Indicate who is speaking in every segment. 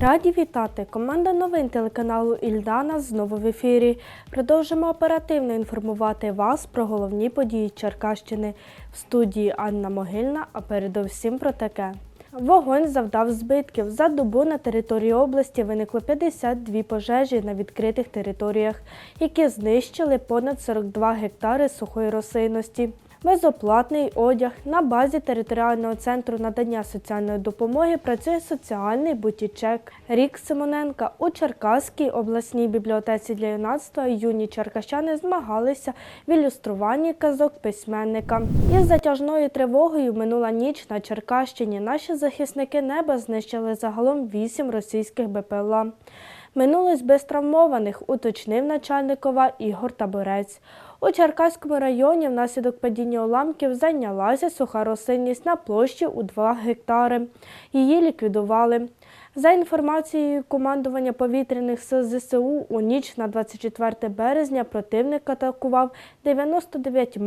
Speaker 1: Раді вітати! Команда новин телеканалу Ільдана знову в ефірі. Продовжимо оперативно інформувати вас про головні події Черкащини. В студії Анна Могильна, а передовсім про таке. Вогонь завдав збитків. За добу на території області виникло 52 пожежі на відкритих територіях, які знищили понад 42 гектари сухої рослинності. Безоплатний одяг на базі територіального центру надання соціальної допомоги працює соціальний бутічек. Рік Симоненка у Черкаській обласній бібліотеці для юнацтва юні черкащани змагалися в ілюструванні казок письменника. Із затяжною тривогою минула ніч на Черкащині наші захисники неба знищили загалом вісім російських БПЛА. Минулось без травмованих, уточнив начальникова Ігор Таборець. У Черкаському районі внаслідок падіння уламків зайнялася суха рослинність на площі у 2 гектари. Її ліквідували. За інформацією командування повітряних сил ЗСУ, у ніч на 24 березня противник атакував 99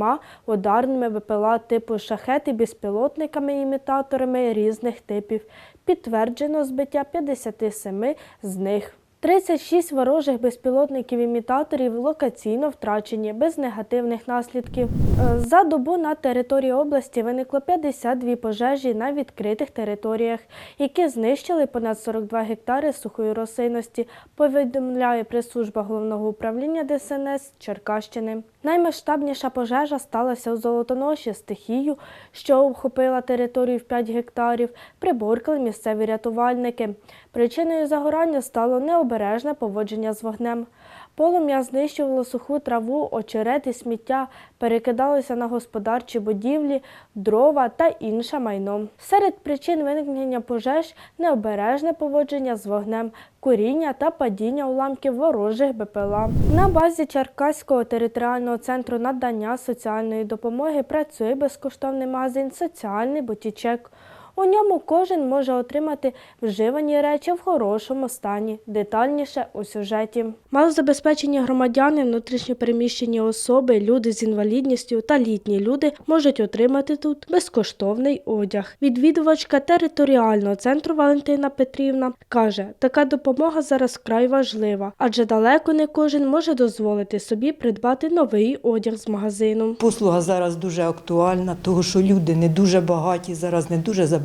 Speaker 1: ударними БПЛА типу шахети безпілотниками-імітаторами різних типів. Підтверджено збиття 57 з них. 36 ворожих безпілотників-імітаторів локаційно втрачені без негативних наслідків. Е, За добу на території області виникло 52 пожежі на відкритих територіях, які знищили понад 42 гектари сухої рослинності, повідомляє прес-служба головного управління ДСНС Черкащини. Наймасштабніша пожежа сталася у Золотоноші стихію, що охопила територію в 5 гектарів, приборкали місцеві рятувальники. Причиною загорання стало необережне поводження з вогнем. Полум'я знищувало суху траву, очерет і сміття, перекидалося на господарчі будівлі, дрова та інше майно. Серед причин виникнення пожеж необережне поводження з вогнем, куріння та падіння уламків ворожих БПЛА. На базі Черкаського територіального центру надання соціальної допомоги працює безкоштовний магазин Соціальний бутічек. У ньому кожен може отримати вживані речі в хорошому стані, детальніше у сюжеті. Малозабезпечені громадяни, внутрішньопереміщені особи, люди з інвалідністю та літні люди можуть отримати тут безкоштовний одяг. Відвідувачка територіального центру Валентина Петрівна каже, така допомога зараз вкрай важлива, адже далеко не кожен може дозволити собі придбати новий одяг з магазину.
Speaker 2: Послуга зараз дуже актуальна, тому що люди не дуже багаті, зараз не дуже забезпечені.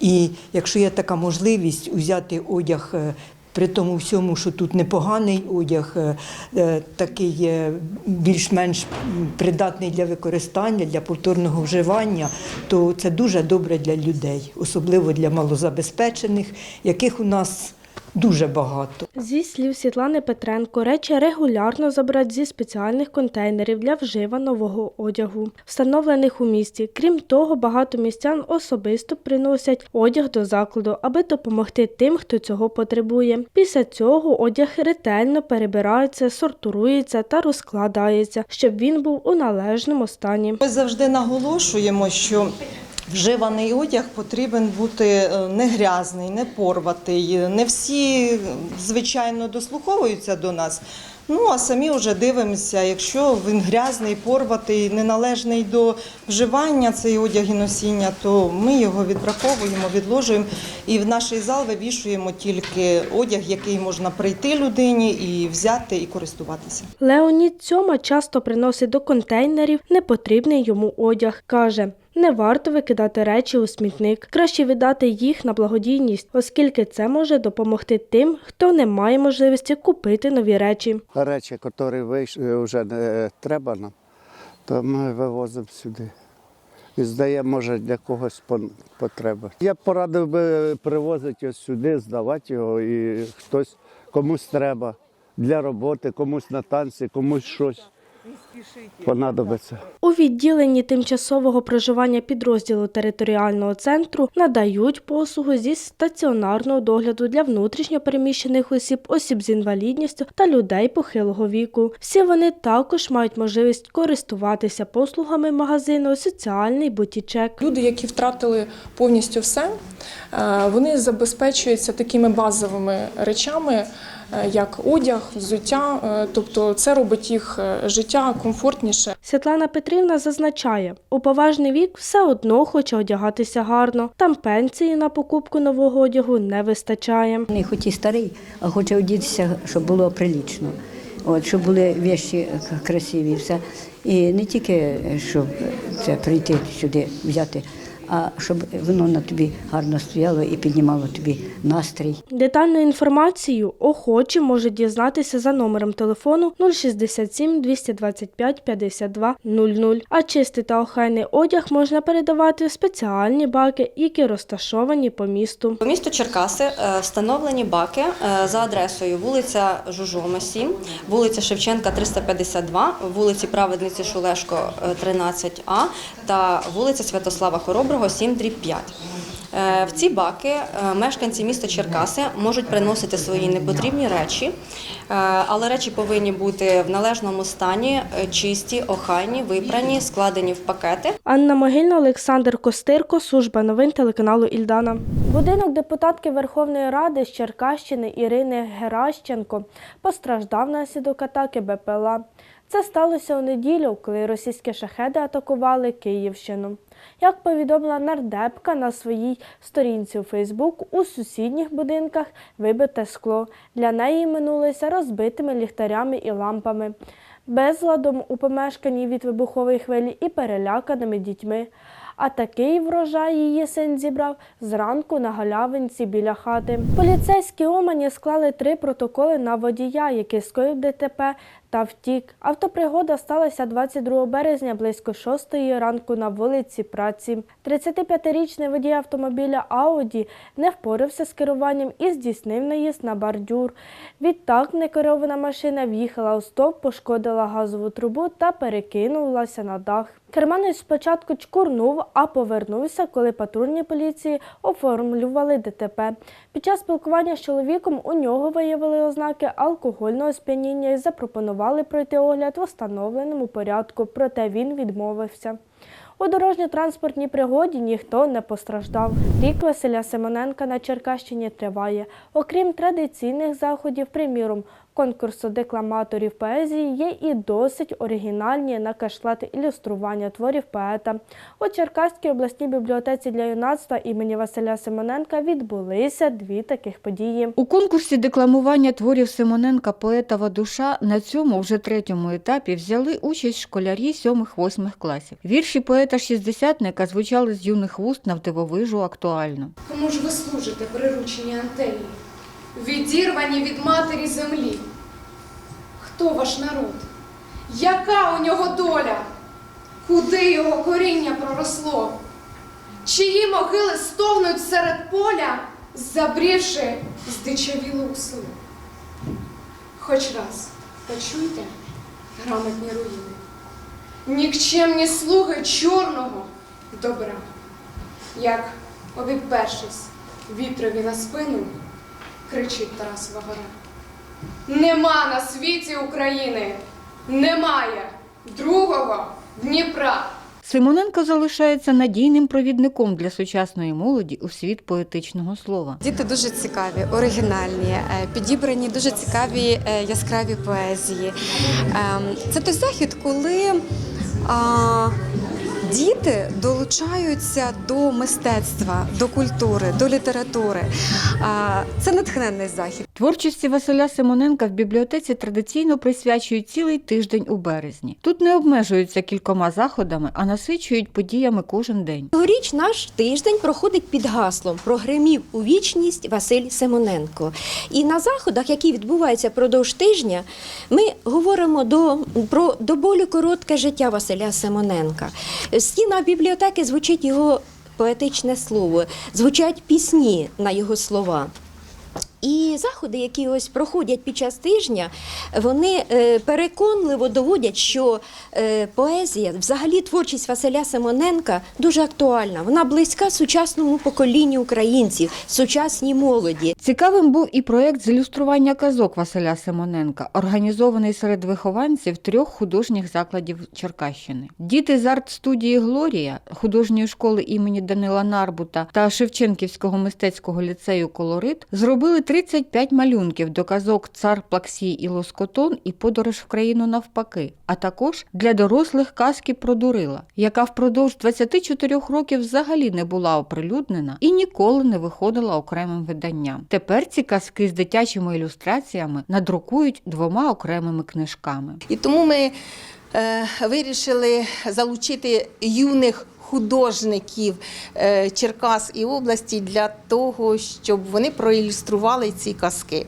Speaker 2: І якщо є така можливість взяти одяг. е, При тому всьому, що тут непоганий одяг, е, е, такий більш-менш придатний для використання, для повторного вживання, то це дуже добре для людей, особливо для малозабезпечених, яких у нас дуже багато.
Speaker 1: Зі слів Світлани Петренко, речі регулярно забирають зі спеціальних контейнерів для вжива нового одягу, встановлених у місті. Крім того, багато містян особисто приносять одяг до закладу, аби допомогти тим, хто цього потребує. Після цього одяг ретельно перебирається, сортується та розкладається, щоб він був у належному стані.
Speaker 3: Ми завжди наголошуємо, що вживаний одяг потрібен бути е, не грязний, не порватий. Не всі, звичайно, дослуховуються до нас. Ну а самі вже дивимося, якщо він грязний, порватий, неналежний до вживання цей одяг і носіння, то ми його відбраковуємо, відложуємо і в наш зал вивішуємо тільки одяг, який можна прийти людині і взяти і користуватися.
Speaker 1: Леонід Цьома часто приносить до контейнерів непотрібний йому одяг. Каже, не варто викидати речі у смітник, краще віддати їх на благодійність, оскільки це може допомогти тим, хто не має можливості купити нові речі.
Speaker 4: речі, які вийш- вже не треба нам, то ми вивозимо сюди. І здаємо, може, для когось потреба. Я порадив би привозити його сюди, здавати його, і хтось комусь треба для роботи, комусь на танці, комусь щось понадобиться.
Speaker 1: У відділенні тимчасового проживання підрозділу територіального центру надають послугу зі стаціонарного догляду для внутрішньопереміщених осіб, осіб з інвалідністю та людей похилого віку. Всі вони також мають можливість користуватися послугами магазину Соціальний бутічек.
Speaker 5: Люди, які втратили повністю все, е, вони забезпечуються такими базовими речами, як одяг, взуття. Е, Тобто це робить їх е, життя комфортніше.
Speaker 1: Світлана Петрівна зазначає, у поважний вік все одно хоче одягатися гарно. Там пенсії на покупку нового одягу не вистачає.
Speaker 6: Не хоч і старий, а хоче одітися, щоб було прилічно. От, щоб були віші красиві, все. І не тільки щоб це прийти сюди, взяти, а щоб воно на тобі гарно стояло і піднімало тобі настрій.
Speaker 1: Детальну інформацію охочі можуть дізнатися за номером телефону 067 225 52 00. А чистий та охайний одяг можна передавати в спеціальні баки, які розташовані по місту.
Speaker 7: По місту Черкаси е, встановлені баки е, за адресою вулиця Жужома, 7, вулиця Шевченка, 352, вулиці Праведниці Шулешко, е, 13А та вулиця Святослава Хороброго, 7, дріб 5. Е, В ці баки е, мешканці міста Черкаси можуть приносити свої непотрібні речі, е, але речі повинні бути в належному стані, чисті, охайні, випрані, складені в пакети.
Speaker 1: Анна Могильна, Олександр Костирко, служба новин телеканалу Ільдана. Будинок депутатки Верховної Ради з Черкащини Ірини Геращенко постраждав внаслідок атаки БПЛА. Це сталося у неділю, коли російські шахеди атакували Київщину. Як повідомила нардепка на своїй сторінці у Фейсбук, у сусідніх будинках вибите скло. Для неї минулися розбитими ліхтарями і лампами безладом у помешканні від вибухової хвилі і переляканими дітьми. А такий врожай її син зібрав зранку на галявинці біля хати. Поліцейські Омані склали три протоколи на водія, який скоїв ДТП та втік. Автопригода сталася 22 березня близько 6 ранку на вулиці Праці. 35-річний водій автомобіля Ауді не впорався з керуванням і здійснив наїзд на бордюр. Відтак некерована машина в'їхала у стовп, пошкодила газову трубу та перекинулася на дах. Керманець спочатку чкурнув, а повернувся, коли патрульні поліції оформлювали ДТП. Під час спілкування з чоловіком у нього виявили ознаки алкогольного сп'яніння і запропонували пройти огляд в установленому порядку, проте він відмовився. У дорожньо-транспортній пригоді ніхто не постраждав. Рік Василя Семененка на Черкащині триває. Окрім традиційних заходів, приміром, конкурсу декламаторів поезії є і досить оригінальні на кашлет ілюстрування творів поета. У Черкаській обласній бібліотеці для юнацтва імені Василя Симоненка відбулися дві таких події.
Speaker 8: У конкурсі декламування творів Симоненка Поетова душа на цьому вже третьому етапі взяли участь школярі 7-8 класів. Вірші поета-шістдесятника звучали з юних вуст навдивовижу актуально.
Speaker 9: Кому ж ви служите, приручені антеї, відірвані від матері землі? Хто ваш народ? Яка у нього доля? Куди його коріння проросло? Чиї могили стогнуть серед поля, забрівши здичавілу у село? Хоч раз почуйте грамотні руїни, нікчемні слуги чорного добра як обіпершись вітрові на спину, кричить Тарас Вагора. Нема на світі України, немає другого Дніпра.
Speaker 8: Симоненко залишається надійним провідником для сучасної молоді у світ поетичного слова.
Speaker 10: Діти дуже цікаві, оригінальні, е, підібрані дуже цікаві е, яскраві поезії. Ем, Це той захід, коли діти долучаються до мистецтва, до культури, до літератури. А, Це натхненний захід.
Speaker 8: Творчості Василя Симоненка в бібліотеці традиційно присвячують цілий тиждень у березні. Тут не обмежуються кількома заходами, а насичують подіями кожен день.
Speaker 11: Цьогоріч наш тиждень проходить під гаслом Прогримів у вічність Василь Симоненко. І на заходах, які відбуваються впродовж тижня, ми говоримо до, про до болю коротке життя Василя Симоненка. В стінах бібліотеки звучить його поетичне слово, звучать пісні на його слова. І заходи, які ось проходять під час тижня, вони е, переконливо доводять, що е, поезія, взагалі творчість Василя Симоненка дуже актуальна. Вона близька сучасному поколінню українців, сучасній молоді.
Speaker 8: Цікавим був і проєкт з ілюстрування казок Василя Симоненка, організований серед вихованців трьох художніх закладів Черкащини. Діти з арт-студії Глорія, художньої школи імені Данила Нарбута та Шевченківського мистецького ліцею Колорит зробили 35 малюнків до казок Цар Плаксій і Лоскотон і Подорож в країну навпаки, а також для дорослих казки про Дурила, яка впродовж 24 років взагалі не була оприлюднена і ніколи не виходила окремим виданням. Тепер ці казки з дитячими ілюстраціями надрукують двома окремими книжками.
Speaker 12: І тому ми е, вирішили залучити юних художників е, Черкас і області для того, щоб вони проілюстрували ці казки.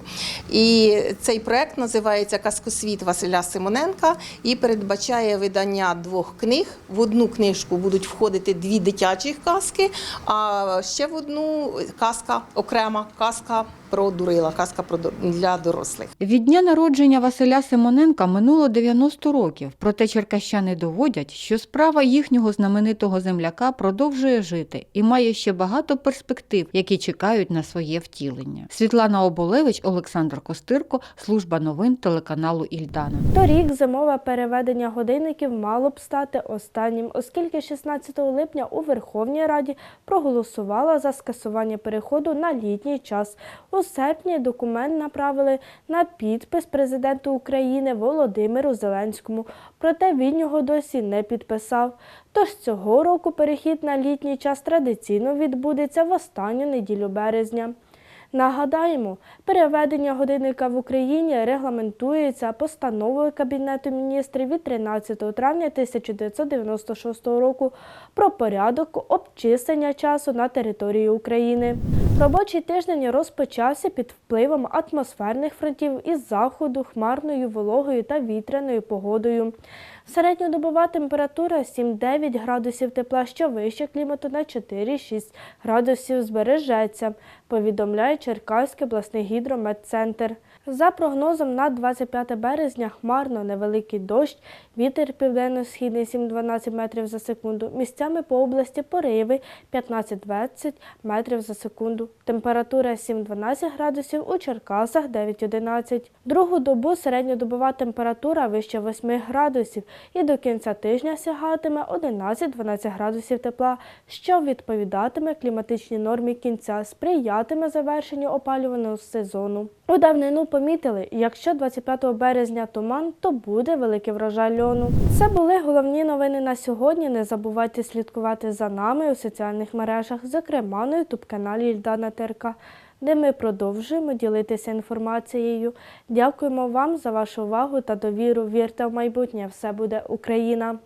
Speaker 12: І цей проект називається Казкосвіт Василя Симоненка і передбачає видання двох книг. В одну книжку будуть входити дві дитячі казки, а ще в одну казка окрема казка про дурила, казка про для дорослих.
Speaker 8: Від дня народження Василя Симоненка минуло 90 років, проте черкащани доводять, що справа їхнього знаменитого земляка продовжує жити і має ще багато перспектив, які чекають на своє втілення. Світлана Оболевич, Олександр Костирко, служба новин телеканалу Ільдана.
Speaker 1: Торік зимове переведення годинників мало б стати останнім, оскільки 16 липня у Верховній Раді проголосувала за скасування переходу на літній час. У серпні документ направили на підпис президенту України Володимиру Зеленському, проте він його досі не підписав. Тож цього року перехід на літній час традиційно відбудеться в останню неділю березня. Нагадаємо, переведення годинника в Україні регламентується постановою Кабінету міністрів від 13 травня 1996 року про порядок обчислення часу на території України. Робочий тиждень розпочався під впливом атмосферних фронтів із заходу, хмарною, вологою та вітряною погодою. Середньодобова температура 7-9 градусів тепла, що вище клімату на 4-6 градусів збережеться, повідомляє Черкаський обласний гідрометцентр. За прогнозом на 25 березня хмарно невеликий дощ, вітер південно-східний 7-12 метрів за секунду. Місцями по області пориви 15-20 метрів за секунду. Температура 7-12 градусів у Черкасах 9-11. Другу добу середньодобова температура вище 8 градусів і до кінця тижня сягатиме 11-12 градусів тепла, що відповідатиме кліматичній нормі кінця, сприятиме завершенню опалювального сезону. У давнину помітили, якщо 25 березня туман, то буде великий врожай льону. Це були головні новини на сьогодні. Не забувайте слідкувати за нами у соціальних мережах, зокрема на ютуб-каналі Ільдана ТРК, де ми продовжуємо ділитися інформацією. Дякуємо вам за вашу увагу та довіру. Вірте в майбутнє, все буде Україна!